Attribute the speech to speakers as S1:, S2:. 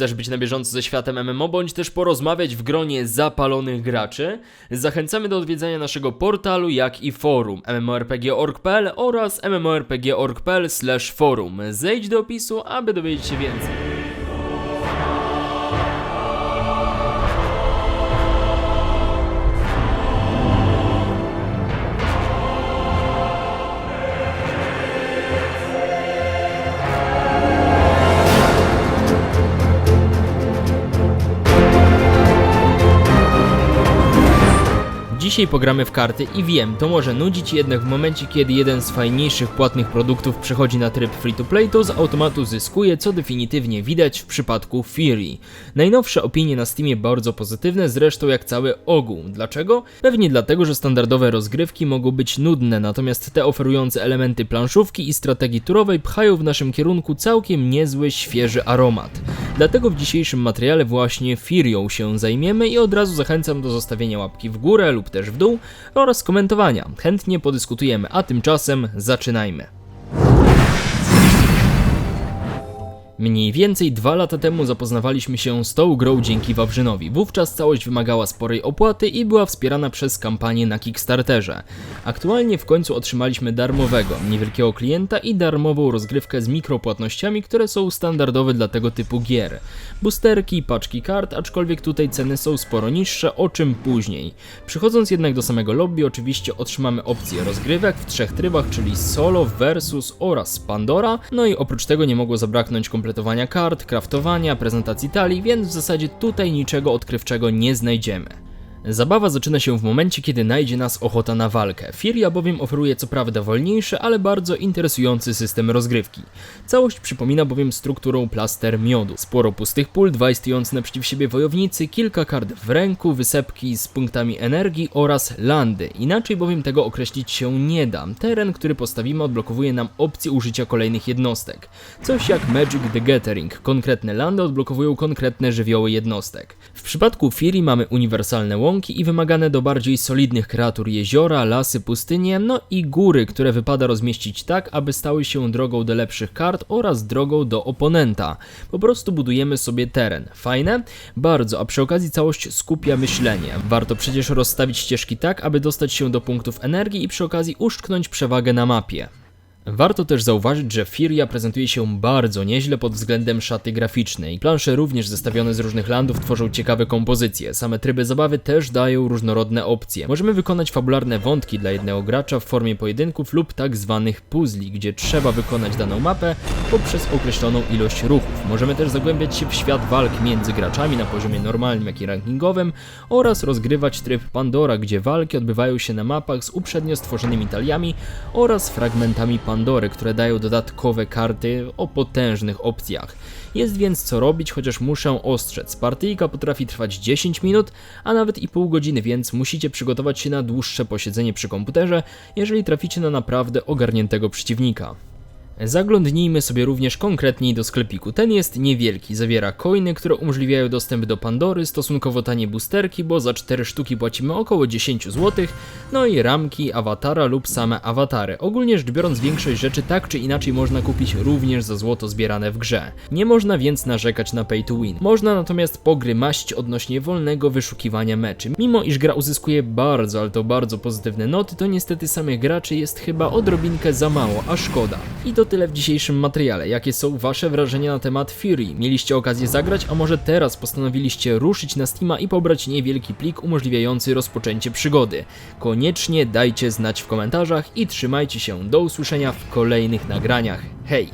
S1: Chcesz być na bieżąco ze światem MMO, bądź też porozmawiać w gronie zapalonych graczy? Zachęcamy do odwiedzania naszego portalu, jak i forum mmorpg.org.pl oraz mmorpg.org.pl forum. Zejdź do opisu, aby dowiedzieć się więcej. Dzisiaj pogramy w karty i wiem, to może nudzić, jednak w momencie kiedy jeden z fajniejszych płatnych produktów przechodzi na tryb free to play, to z automatu zyskuje, co definitywnie widać w przypadku Fury. Najnowsze opinie na Steamie bardzo pozytywne, zresztą jak cały ogół. Dlaczego? Pewnie dlatego, że standardowe rozgrywki mogą być nudne, natomiast te oferujące elementy planszówki i strategii turowej pchają w naszym kierunku całkiem niezły, świeży aromat. Dlatego w dzisiejszym materiale właśnie Furią się zajmiemy i od razu zachęcam do zostawienia łapki w górę lub też w dół oraz komentowania. Chętnie podyskutujemy, a tymczasem zaczynajmy. Mniej więcej dwa lata temu zapoznawaliśmy się z tą grą dzięki Wawrzynowi. Wówczas całość wymagała sporej opłaty i była wspierana przez kampanię na Kickstarterze. Aktualnie w końcu otrzymaliśmy darmowego, niewielkiego klienta i darmową rozgrywkę z mikropłatnościami, które są standardowe dla tego typu gier. Boosterki, paczki kart, aczkolwiek tutaj ceny są sporo niższe, o czym później. Przychodząc jednak do samego lobby, oczywiście otrzymamy opcję rozgrywek w trzech trybach, czyli solo, versus oraz Pandora, no i oprócz tego nie mogło zabraknąć kompletowania kart, kraftowania, prezentacji talii, więc w zasadzie tutaj niczego odkrywczego nie znajdziemy. Zabawa zaczyna się w momencie, kiedy najdzie nas ochota na walkę. Firia bowiem oferuje co prawda wolniejszy, ale bardzo interesujący system rozgrywki. Całość przypomina bowiem strukturą plaster miodu. Sporo pustych pól, dwaj stojący naprzeciw siebie wojownicy, kilka kart w ręku, wysepki z punktami energii oraz landy. Inaczej bowiem tego określić się nie da. Teren, który postawimy odblokowuje nam opcję użycia kolejnych jednostek. Coś jak Magic the Gathering. Konkretne landy odblokowują konkretne żywioły jednostek. W przypadku Fury mamy uniwersalne łąki i wymagane do bardziej solidnych kreatur jeziora, lasy, pustynie, no i góry, które wypada rozmieścić tak, aby stały się drogą do lepszych kart oraz drogą do oponenta. Po prostu budujemy sobie teren. Fajne? Bardzo, a przy okazji całość skupia myślenie. Warto przecież rozstawić ścieżki tak, aby dostać się do punktów energii i przy okazji uszczknąć przewagę na mapie. Warto też zauważyć, że Firia prezentuje się bardzo nieźle pod względem szaty graficznej. Plansze również zestawione z różnych landów tworzą ciekawe kompozycje. Same tryby zabawy też dają różnorodne opcje. Możemy wykonać fabularne wątki dla jednego gracza w formie pojedynków lub tak zwanych puzli, gdzie trzeba wykonać daną mapę poprzez określoną ilość ruchów. Możemy też zagłębiać się w świat walk między graczami na poziomie normalnym, jak i rankingowym oraz rozgrywać tryb Pandora, gdzie walki odbywają się na mapach z uprzednio stworzonymi taliami oraz fragmentami Pandory, które dają dodatkowe karty o potężnych opcjach. Jest więc co robić, chociaż muszę ostrzec. Partyjka potrafi trwać 10 minut, a nawet i pół godziny, więc musicie przygotować się na dłuższe posiedzenie przy komputerze, jeżeli traficie na naprawdę ogarniętego przeciwnika. Zaglądnijmy sobie również konkretniej do sklepiku. Ten jest niewielki, zawiera coiny, które umożliwiają dostęp do Pandory, stosunkowo tanie boosterki, bo za 4 sztuki płacimy około 10 zł, no i ramki, awatara lub same awatary. Ogólnie rzecz biorąc większość rzeczy tak czy inaczej można kupić również za złoto zbierane w grze. Nie można więc narzekać na pay to win. Można natomiast pogrymaść odnośnie wolnego wyszukiwania meczy. Mimo iż gra uzyskuje bardzo, ale to bardzo pozytywne noty, to niestety samych graczy jest chyba odrobinkę za mało, a szkoda. I to tyle w dzisiejszym materiale. Jakie są wasze wrażenia na temat Fury? Mieliście okazję zagrać, a może teraz postanowiliście ruszyć na Steama i pobrać niewielki plik umożliwiający rozpoczęcie przygody? Koniecznie dajcie znać w komentarzach i trzymajcie się. Do usłyszenia w kolejnych nagraniach. Hej!